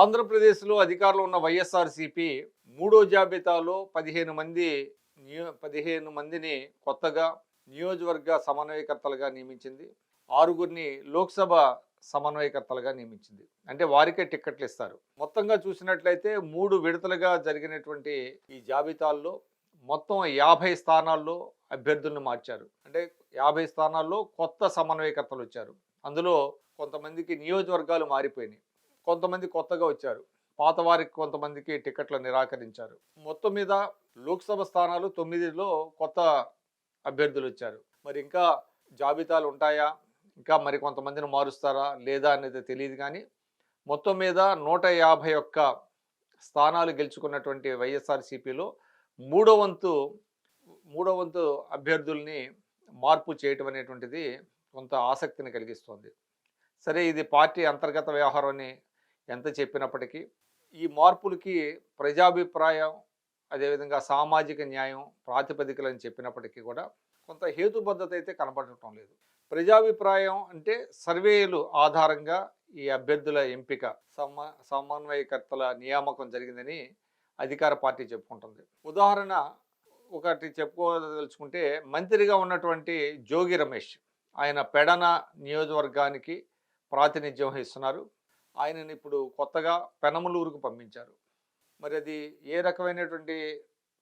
ఆంధ్రప్రదేశ్లో అధికారంలో ఉన్న వైఎస్ఆర్సీపీ మూడో జాబితాలో పదిహేను మంది నియో పదిహేను మందిని కొత్తగా నియోజకవర్గ సమన్వయకర్తలుగా నియమించింది. ఆరుగురిని లోక్సభ సమన్వయకర్తలుగా నియమించింది. అంటే వారికే టిక్కెట్లు ఇస్తారు. మొత్తంగా చూసినట్లయితే మూడు విడతలుగా జరిగినటువంటి ఈ జాబితాల్లో మొత్తం యాభై స్థానాల్లో అభ్యర్థులను మార్చారు. అంటే యాభై స్థానాల్లో కొత్త సమన్వయకర్తలు వచ్చారు. అందులో కొంతమందికి నియోజకవర్గాలు మారిపోయినాయి. కొంతమంది కొత్తగా వచ్చారు. పాత వారికి కొంతమందికి టికెట్లు నిరాకరించారు. మొత్తం మీద లోక్సభ స్థానాలు తొమ్మిదిలో కొత్త అభ్యర్థులు వచ్చారు. మరి ఇంకా జాబితాలు ఉంటాయా? ఇంకా మరి కొంతమందిని మారుస్తారా? లేదా అనేది తెలియదు కానీ మొత్తం మీద నూట యాభై ఒక్క స్థానాలు గెలుచుకున్నటువంటి వైఎస్ఆర్సీపీలో మూడో వంతు మూడో వంతు అభ్యర్థుల్ని మార్పు చేయటం అనేటువంటిది కొంత ఆసక్తిని కలిగిస్తుంది. సరే ఇది పార్టీ అంతర్గత వ్యవహారం అని ఎంత చెప్పినప్పటికీ ఈ మార్పులకి ప్రజాభిప్రాయం అదేవిధంగా సామాజిక న్యాయం ప్రాతిపదికలు అని చెప్పినప్పటికీ కూడా కొంత హేతుబద్ధత అయితే కనబడటం లేదు. ప్రజాభిప్రాయం అంటే సర్వేలు ఆధారంగా ఈ అభ్యర్థుల ఎంపిక సమ సమన్వయకర్తల నియామకం జరిగిందని అధికార పార్టీ చెప్పుకుంటుంది. ఉదాహరణ ఒకటి చెప్పుకోదలుచుకుంటే మంత్రిగా ఉన్నటువంటి జోగి రమేష్ ఆయన పెడన నియోజకవర్గానికి ప్రాతినిధ్యం వహిస్తున్నారు. ఆయనని ఇప్పుడు కొత్తగా పెనమలూరుకు పంపించారు. మరి అది ఏ రకమైనటువంటి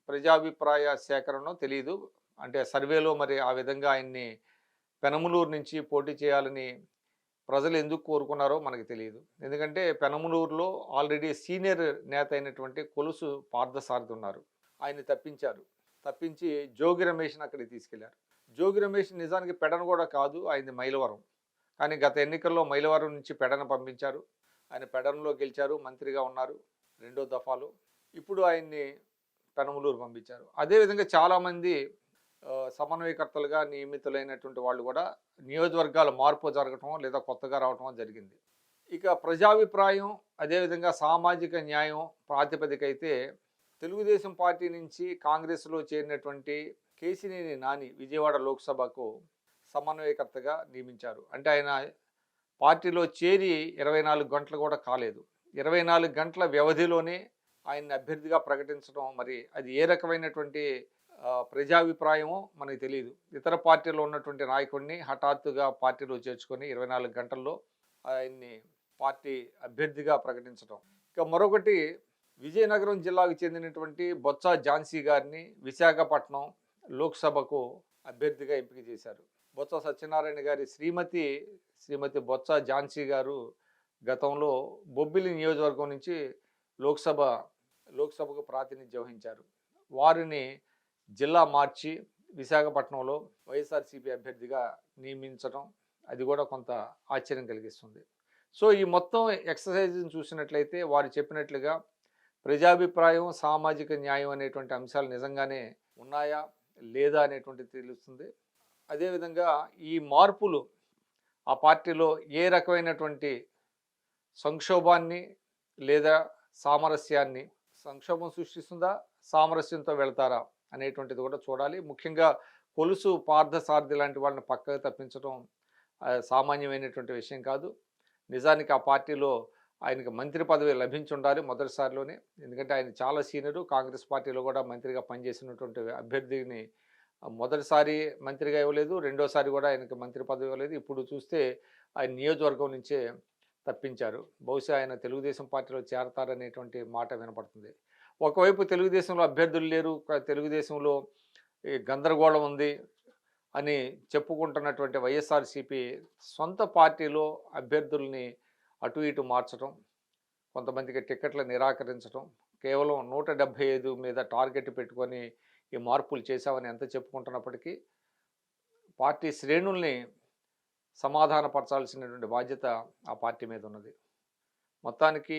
ప్రజాభిప్రాయ సేకరణో తెలియదు అంటే సర్వేలో మరి ఆ విధంగా ఆయన్ని పెనమలూరు నుంచి పోటీ చేయాలని ప్రజలు ఎందుకు కోరుకున్నారో మనకు తెలియదు ఎందుకంటే పెనమలూరులో ఆల్రెడీ సీనియర్ నేత అయినటువంటి కొలుసు పార్థసారథి ఉన్నారు ఆయన తప్పించారు. తప్పించి జోగి రమేష్ని అక్కడికి తీసుకెళ్ళారు. జోగి రమేష్ నిజానికి పెడన కూడా కాదు ఆయనది మైలవరం. కానీ గత ఎన్నికల్లో మైలవరం నుంచి పెడన పంపించారు. ఆయన పెడనలో గెలిచారు మంత్రిగా ఉన్నారు రెండో దఫాలో. ఇప్పుడు ఆయన్ని పెనమలూరు పంపించారు. అదేవిధంగా చాలామంది సమన్వయకర్తలుగా నియమితులైనటువంటి వాళ్ళు కూడా నియోజకవర్గాల మార్పు జరగటం లేదా కొత్తగా రావటం జరిగింది. ఇక ప్రజాభిప్రాయం అదేవిధంగా సామాజిక న్యాయం ప్రాతిపదిక అయితే తెలుగుదేశం పార్టీ నుంచి కాంగ్రెస్లో చేరినటువంటి కేసినేని నాని విజయవాడ లోక్సభకు సమన్వయకర్తగా నియమించారు. అంటే ఆయన పార్టీలో చేరి ఇరవై నాలుగు గంటలు కూడా కాలేదు. ఇరవై నాలుగు గంటల వ్యవధిలోనే ఆయన్ని అభ్యర్థిగా ప్రకటించడం మరి అది ఏ రకమైనటువంటి ప్రజాభిప్రాయమో మనకు తెలియదు ఇతర పార్టీలో ఉన్నటువంటి నాయకుడిని హఠాత్తుగా పార్టీలో చేర్చుకొని ఇరవై నాలుగు గంటల్లో ఆయన్ని పార్టీ అభ్యర్థిగా ప్రకటించడం. ఇక మరొకటి విజయనగరం జిల్లాకు చెందినటువంటి బొత్స ఝాన్సీ గారిని విశాఖపట్నం లోక్సభకు అభ్యర్థిగా ఎంపిక చేశారు. బొత్స సత్యనారాయణ గారి శ్రీమతి శ్రీమతి బొత్స ఝాన్సీ గారు గతంలో బొబ్బిలి నియోజకవర్గం నుంచి లోక్సభ లోక్సభకు ప్రాతినిధ్యం వహించారు. వారిని జిల్లా మార్చి విశాఖపట్నంలో వైఎస్ఆర్సీపీ అభ్యర్థిగా నియమించడం అది కూడా కొంత ఆశ్చర్యం కలిగిస్తుంది. సో ఈ మొత్తం ఎక్సర్సైజ్ని చూసినట్లయితే వారు చెప్పినట్లుగా ప్రజాభిప్రాయం సామాజిక న్యాయం అనేటువంటి అంశాలు నిజంగానే ఉన్నాయా? లేదా అనేటువంటిది తెలుస్తుంది. అదేవిధంగా ఈ మార్పులు ఆ పార్టీలో ఏ రకమైనటువంటి సంక్షోభాన్ని లేదా సామరస్యాన్ని సంక్షోభం సృష్టిస్తుందా సామరస్యంతో వెళ్తారా అనేటువంటిది కూడా చూడాలి. ముఖ్యంగా కొలుసు పార్థసారథి లాంటి వాళ్ళని పక్కకు తప్పించడం సామాన్యమైనటువంటి విషయం కాదు. నిజానికి ఆ పార్టీలో ఆయనకి మంత్రి పదవి లభించి ఉండాలి మొదటిసారిలోనే. ఎందుకంటే ఆయన చాలా సీనియరు. కాంగ్రెస్ పార్టీలో కూడా మంత్రిగా పనిచేసినటువంటి అభ్యర్థిని మొదటిసారి మంత్రిగా ఇవ్వలేదు. రెండోసారి కూడా ఆయనకి మంత్రి పదవి ఇవ్వలేదు. ఇప్పుడు చూస్తే ఆయన నియోజకవర్గం నుంచే తప్పించారు. బహుశా ఆయన తెలుగుదేశం పార్టీలో చేరతారనేటువంటి మాట వినపడుతుంది. ఒకవైపు తెలుగుదేశంలో అభ్యర్థులు లేరు. తెలుగుదేశంలో ఈ గందరగోళం ఉంది అని చెప్పుకుంటున్నటువంటి వైఎస్ఆర్సీపీ సొంత పార్టీలో అభ్యర్థుల్ని అటు ఇటు మార్చడం కొంతమందికి టికెట్లు నిరాకరించడం కేవలం నూట డెబ్భై ఐదు మీద టార్గెట్ పెట్టుకొని ఈ మార్పులు చేశామని ఎంత చెప్పుకుంటున్నప్పటికీ పార్టీ శ్రేణుల్ని సమాధానపరచాల్సినటువంటి బాధ్యత ఆ పార్టీ మీద ఉన్నది. మొత్తానికి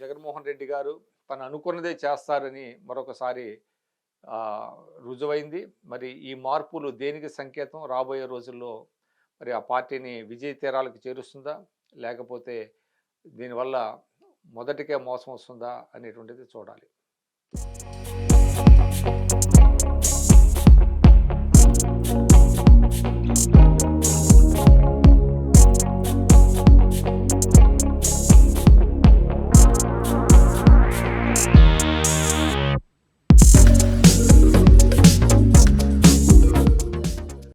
జగన్మోహన్ రెడ్డి గారు తను అనుకున్నదే చేస్తారని మరొకసారి రుజువైంది. మరి ఈ మార్పులు దేనికి సంకేతం? రాబోయే రోజుల్లో మరి ఆ పార్టీని విజయ తీరాలకు చేరుస్తుందా? లేకపోతే దీనివల్ల మొదటికే మోసం వస్తుందా అనేటువంటిది చూడాలి.